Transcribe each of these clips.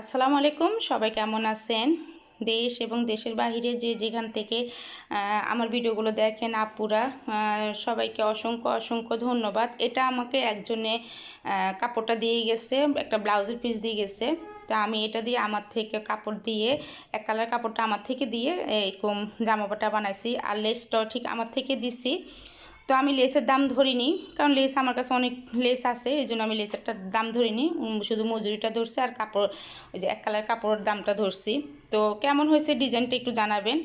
আসসালামু আলাইকুম, সবাই কেমন আছেন? দেশ এবং দেশের বাহিরে যে যেখান থেকে আমার ভিডিওগুলো দেখেন আপুরা সবাইকে অসংখ্য অসংখ্য ধন্যবাদ। এটা আমাকে একজনে কাপড়টা দিয়ে গেছে, একটা ব্লাউজের পিস দিয়ে গেছে। তা আমি এটা দিয়ে আমার থেকে কাপড় দিয়ে, এক কালার কাপড়টা আমার থেকে দিয়ে এরকম জামাপাটা বানাইছি। আর লেসটাও ঠিক আমার থেকে দিছি। তো আমি লেসের দাম ধরিনি, কারণ লেস আমার কাছে অনেক লেস আছে, এই জন্য আমি লেসেরটা দাম ধরিনি শুধু মজুরিটা ধরছি আর কাপড়, ওই যে এক কালার কাপড়ের দামটা ধরছি। তো কেমন হয়েছে ডিজাইনটা একটু জানাবেন।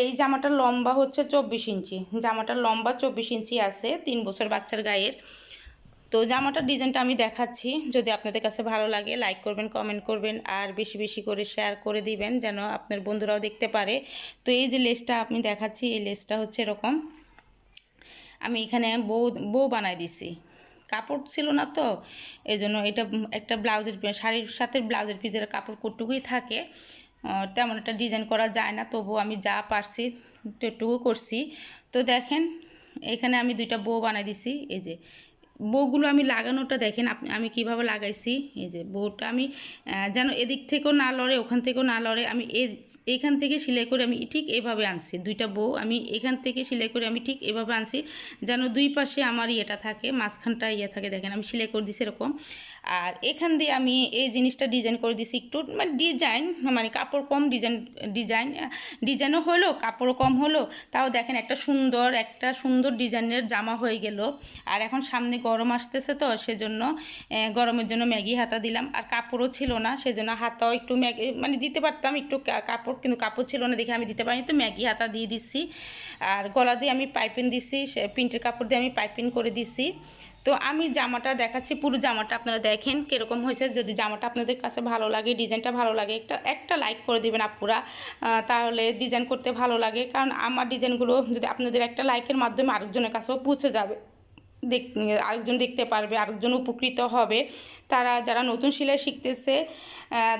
এই জামাটার লম্বা হচ্ছে চব্বিশ ইঞ্চি জামাটার লম্বা চব্বিশ ইঞ্চি আছে, তিন বছর বাচ্চার গায়ের। তো জামাটার ডিজাইনটা আমি দেখাচ্ছি, যদি আপনাদের কাছে ভালো লাগে, লাইক করবেন, কমেন্ট করবেন, আর বেশি বেশি করে শেয়ার করে দিবেন, যেন আপনার বন্ধুরাও দেখতে পারে। তো এই যে লেসটা আপনি দেখাচ্ছি, এই লেসটা হচ্ছে এরকম। আমি এখানে বউ বউ বানাই দিছি। কাপড় ছিল না তো এই জন্য এটা একটা ব্লাউজের শাড়ির সাথে ব্লাউজের পিসের কাপড় কটুকুই থাকে তেমন একটা ডিজাইন করা যায় না তবু আমি যা পারছি একটুকু করছি। তো দেখেন, এখানে আমি দুইটা বউ বানাই দিছি, এই যে বউগুলো আমি লাগানোটা দেখেন, আপনি, আমি কীভাবে লাগাইছি, এই যে বউটা আমি যেন এদিক থেকেও না লড়ে, ওখান থেকেও না লড়ে, আমি এখান থেকে সেলাই করে আমি ঠিক এভাবে আনছি, দুইটা বউ আমি এখান থেকে সেলাই করে আমি ঠিক এভাবে আনছি, যেন দুই পাশে আমার ইয়েটা থাকে, মাঝখানটা ইয়ে থাকে, দেখেন আমি সেলাই করে দিছি এরকম, আর এখান দিয়ে আমি এই জিনিসটা ডিজাইন করে দিছি একটু মানে ডিজাইন মানে কাপড় কম ডিজাইন ডিজাইন ডিজাইনও হলো, কাপড়ও কম হলো, তাও দেখেন একটা সুন্দর একটা সুন্দর ডিজাইনের জামা হয়ে গেল, আর এখন সামনে গরম আসতেছে তো, সেজন্য গরমের জন্য ম্যাগি হাতা দিলাম। আর কাপড়ও ছিল না, সেজন্য হাতাও একটু ম্যাগি মানে দিতে পারতাম একটু কাপড়, কিন্তু কাপড় ছিল না দেখে আমি দিতে পারিনি, তো ম্যাগি হাতা দিয়ে দিছি। আর গলা দিয়ে আমি পাইপিং দিছি প্রিন্টের কাপড় দিয়ে আমি পাইপিং করে দিছি। তো আমি জামাটা দেখাচ্ছি, পুরো জামাটা আপনারা দেখেন কীরকম হয়েছে। যদি জামাটা আপনাদের কাছে ভালো লাগে, ডিজাইনটা ভালো লাগে, একটা একটা লাইক করে দিবেন আপুরা তাহলে ডিজাইন করতে ভালো লাগে। কারণ আমার ডিজাইনগুলো যদি আপনাদের একটা লাইকের মাধ্যমে আরেকজনের কাছেও পৌঁছে যাবে। দেখ, আরেকজন দেখতে পারবে, আরেকজন উপকৃত হবে। তারা, যারা নতুন সেলাই শিখতেছে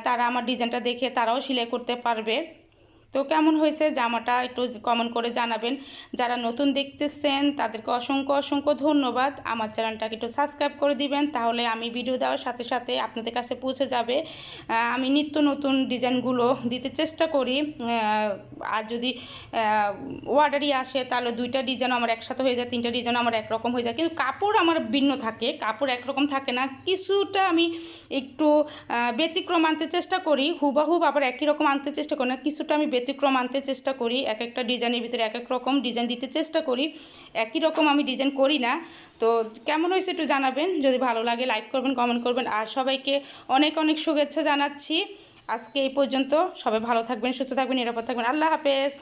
তারা আমার ডিজাইনটা দেখে তারাও সেলাই করতে পারবে। তো কেমন হয়েছে জামাটা একটু কমেন্ট করে জানাবেন। যারা নতুন দেখতেছেন, তাদেরকে অসংখ্য অসংখ্য ধন্যবাদ। আমার চ্যানেলটাকে একটু সাবস্ক্রাইব করে দিবেন, তাহলে আমি ভিডিও দেওয়ার সাথে সাথে আপনাদের কাছে পৌঁছে যাবে। আমি নিত্য নতুন ডিজাইনগুলো দিতে চেষ্টা করি। আর যদি অর্ডারই আসে, তাহলে দুইটা ডিজাইন আমার একসাথে হয়ে যায়, তিনটা ডিজাইন আমার একরকম হয়ে যায়। কিন্তু কাপড় আমার ভিন্ন থাকে, কাপড় একরকম থাকে না। কিছুটা আমি একটু ব্যতিক্রম আনতে চেষ্টা করি, হুবাহুব আবার একই রকম আনতে চেষ্টা করি না। কিছুটা আমি ব্যতিক্রম আনতে চেষ্টা করি এক একটা ডিজাইনের ভিতরে এক এক রকম ডিজাইন দিতে চেষ্টা করি। একই রকম আমি ডিজাইন করি না। তো কেমন হয়েছে একটু জানাবেন। যদি ভালো লাগে লাইক করবেন, কমেন্ট করবেন। আর সবাইকে অনেক অনেক শুভেচ্ছা জানাচ্ছি। আজকে এই পর্যন্ত সবাই ভালো থাকবেন, সুস্থ থাকবেন, নিরাপদ থাকবেন। আল্লাহ হাফেজ।